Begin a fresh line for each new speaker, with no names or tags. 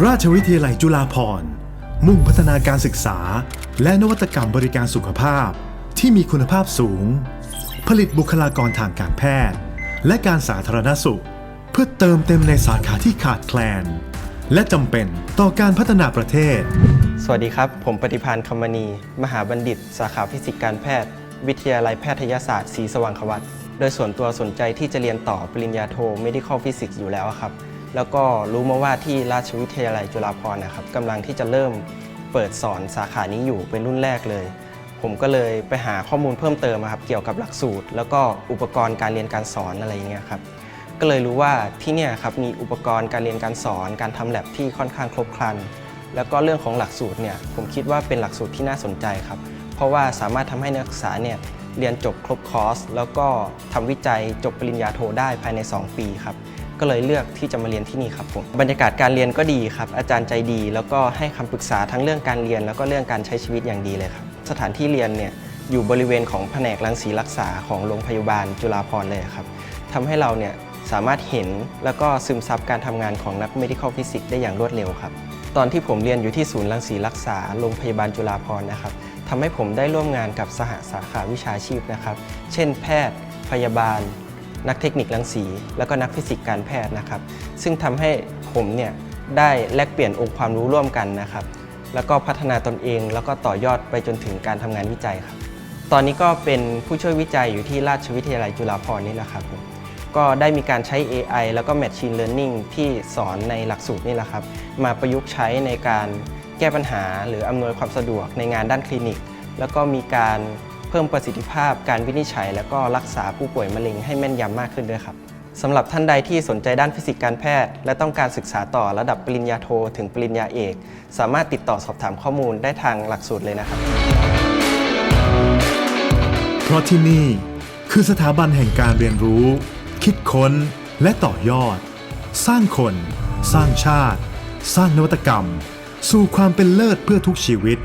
ราชวิทยาลัยจุฬาภรณ์ มุ่งพัฒนาการศึกษา และนวัตกรรมบริการสุขภาพ ที่มีคุณภาพสูง ผลิตบุคลากรทางการแพทย์ และการสาธารณสุข เพื่อเติมเต็มในสาขาที่ขาดแคลน และจำเป็นต่อการพัฒนาประเทศ
สวัสดีครับ ผมปฏิพานคำมณี มหาบัณฑิต สาขาฟิสิกส์การแพทย์ วิทยาลัยแพทยศาสตร์ศรีสว่างควัตโดยส่วนตัวสนใจที่จะเรียนต่อปริญญาโท medical physics อยู่แล้วครับ แล้วก็รู้มาว่าที่ราชวิทยาลัยจุฬาภรณ์นะครับกำลังที่จะเริ่มเปิดสอนสาขานี้อยู่เป็นรุ่นแรกเลย ผมก็เลยไปหาข้อมูลเพิ่มเติมครับเกี่ยวกับหลักสูตร แล้วก็อุปกรณ์การเรียนการสอนอะไรอย่างเงี้ยครับก็เลยรู้ว่าที่เนี่ยครับมีอุปกรณ์การเรียนการสอน การทำแลบที่ค่อนข้างครบครัน แล้วก็เรื่องของหลักสูตรเนี่ยผมคิดว่าเป็นหลักสูตรที่น่าสนใจครับ เพราะว่าสามารถทำให้นักศึกษาเนี่ยเรียนจบครบคอร์สแล้วก็ทำวิจัยจบปริญญาโทได้ภายใน 2 ปีครับ ก็เลยเลือกที่จะมาเรียนที่นี่ครับผมบรรยากาศการเรียนก็ดีครับ อาจารย์ใจดี แล้วก็ให้คำปรึกษาทั้งเรื่องการเรียน แล้วก็เรื่องการใช้ชีวิตอย่างดีเลยครับ สถานที่เรียนเนี่ยอยู่บริเวณของแผนกรังสีรักษาของโรงพยาบาลจุฬาภรณ์เลยครับทำให้เราเนี่ยสามารถเห็นแล้วก็ซึมซับการทำงานของนัก medical physics ได้อย่างรวดเร็วครับตอนที่ผมเรียนอยู่ที่ศูนย์รังสีรักษาโรงพยาบาลจุฬาภรณ์นะครับทำให้ผมได้ร่วมงานกับสหสาขาวิชาชีพนะครับ เช่น แพทย์ พยาบาล นักเทคนิครังสี แล้วก็นักฟิสิกส์การแพทย์นะครับ ซึ่งทำให้ผมเนี่ยได้แลกเปลี่ยนองค์ความรู้ร่วมกันนะครับ แล้วก็พัฒนาตนเองแล้วก็ต่อยอดไปจนถึงการทำงานวิจัยครับ ตอนนี้ก็เป็นผู้ช่วยวิจัยอยู่ที่ราชวิทยาลัยจุฬาภรณ์นี่แหละครับก็ได้มีการใช้ AI แล้วก็ Machine Learning ที่สอนในหลักสูตรนี่แหละครับ มาประยุกต์ใช้ในการแก้ปัญหา หรืออำนวยความสะดวกในงานด้านคลินิก แล้วก็มีการ เพิ่มประสิทธิภาพการวินิจฉัย แล้วก็รักษาผู้ป่วยมะเร็งให้แม่นยำมากขึ้นด้วยครับสำหรับท่านใดที่สนใจด้านฟิสิกส์การแพทย์ และต้องการศึกษาต่อระดับปริญญาโทถึงปริญญาเอก สามารถติดต่อสอบถามข้อมูลได้ทางหลักสูตรเลยนะครับ
เพราะที่นี่คือสถาบันแห่งการเรียนรู้ คิดค้น และต่อยอด สร้างคน สร้างชาติ สร้างนวัตกรรม สู่ความเป็นเลิศเพื่อทุกชีวิต